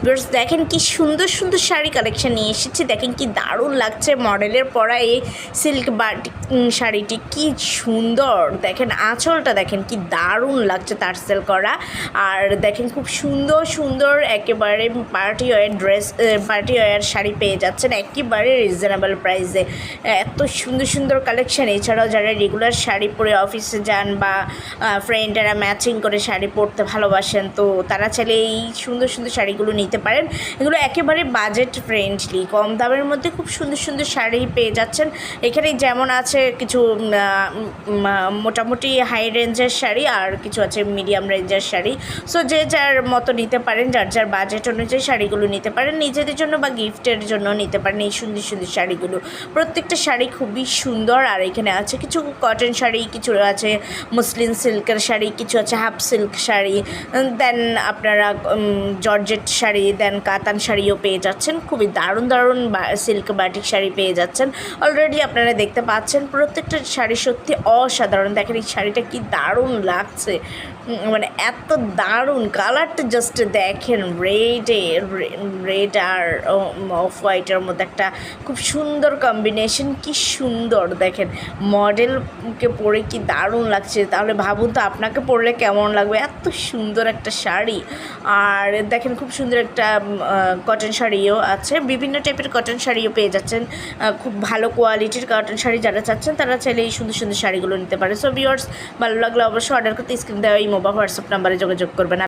Viewers, দেখেন কি সুন্দর সুন্দর শাড়ি কালেকশন নিয়ে এসেছি। দেখেন কি দারুণ লাগছে মডেলের পরা এই সিল্ক বাটিক শাড়িটি। কি সুন্দর। দেখেন আঁচলটা দেখেন কি দারুণ লাগছে তার সেল করা। আর দেখেন খুব সুন্দর সুন্দর একেবারে party wear dress party wear sari পেয়ে যাচ্ছেন একেবারে রিজনেবল প্রাইসে এত সুন্দর সুন্দর কালেকশন এছাড়াও যারা রেগুলার শাড়ি পরে অফিসে যান বা ফ্রেন্ডেরা ম্যাচিং করে শাড়ি পরতে ভালোবাসেন, তো তারা চাইলে এই সুন্দর সুন্দর শাড়িগুলো নিতে পারেন। এগুলো একেবারে বাজেট ফ্রেন্ডলি কম দামের মধ্যে খুব সুন্দর সুন্দর শাড়ি পেয়ে যাচ্ছেন। এখানে যেমন আছে কিছু মোটামুটি হাই রেঞ্জের শাড়ি আর কিছু আছে মিডিয়াম রেঞ্জের শাড়ি। সো যে যার মতো নিতে পারেন, যার যার বাজেট অনুযায়ী শাড়িগুলো নিতে পারেন, নিজেদের জন্য বা গিফটের জন্য নিতে পারেন এই সুন্দর সুন্দর শাড়িগুলো। প্রত্যেকটা শাড়ি খুবই সুন্দর আর এখানে আছে কিছু কটন শাড়ি, কিছু আছে মুসলিম সিল্কের শাড়ি, কিছু আছে হাফ সিল্ক শাড়ি। দেন আপনারা জর্জেট শাড়ি দেন কাতান শাড়িও পেয়ে যাচ্ছেন। খুবই দারুণ দারুণ সিল্ক বাটিক শাড়ি পেয়ে যাচ্ছেন। অলরেডি আপনারা দেখতে পাচ্ছেন প্রত্যেকটা শাড়ি সত্যি অসাধারণ। দেখেন এই শাড়িটা কি দারুণ লাগছে। মানে এত দারুণ। কালারটা জাস্ট দেখেন রেডে রেড আর অফ হোয়াইটের মধ্যে একটা খুব সুন্দর কম্বিনেশন কি সুন্দর, দেখেন। মডেলকে পরে কি দারুণ লাগছে। তাহলে ভাবুন তো আপনাকে পরলে কেমন লাগবে? এত সুন্দর একটা শাড়ি। আর দেখেন খুব সুন্দর কটন শাড়িও আছে। বিভিন্ন টাইপের কটন শাড়িও পেয়ে যাচ্ছেন। খুব ভালো কোয়ালিটির কটন শাড়ি যারা চাচ্ছেন, তারা চাইলে এই সুন্দর সুন্দর শাড়িগুলো নিতে পারে। সো ভিওর্স ভালো লাগলে অবশ্যই অর্ডার করতে স্ক্রিন দেওয়া, এই মোবাইল হোয়াটসঅ্যাপ নাম্বারে যোগাযোগ করবেন।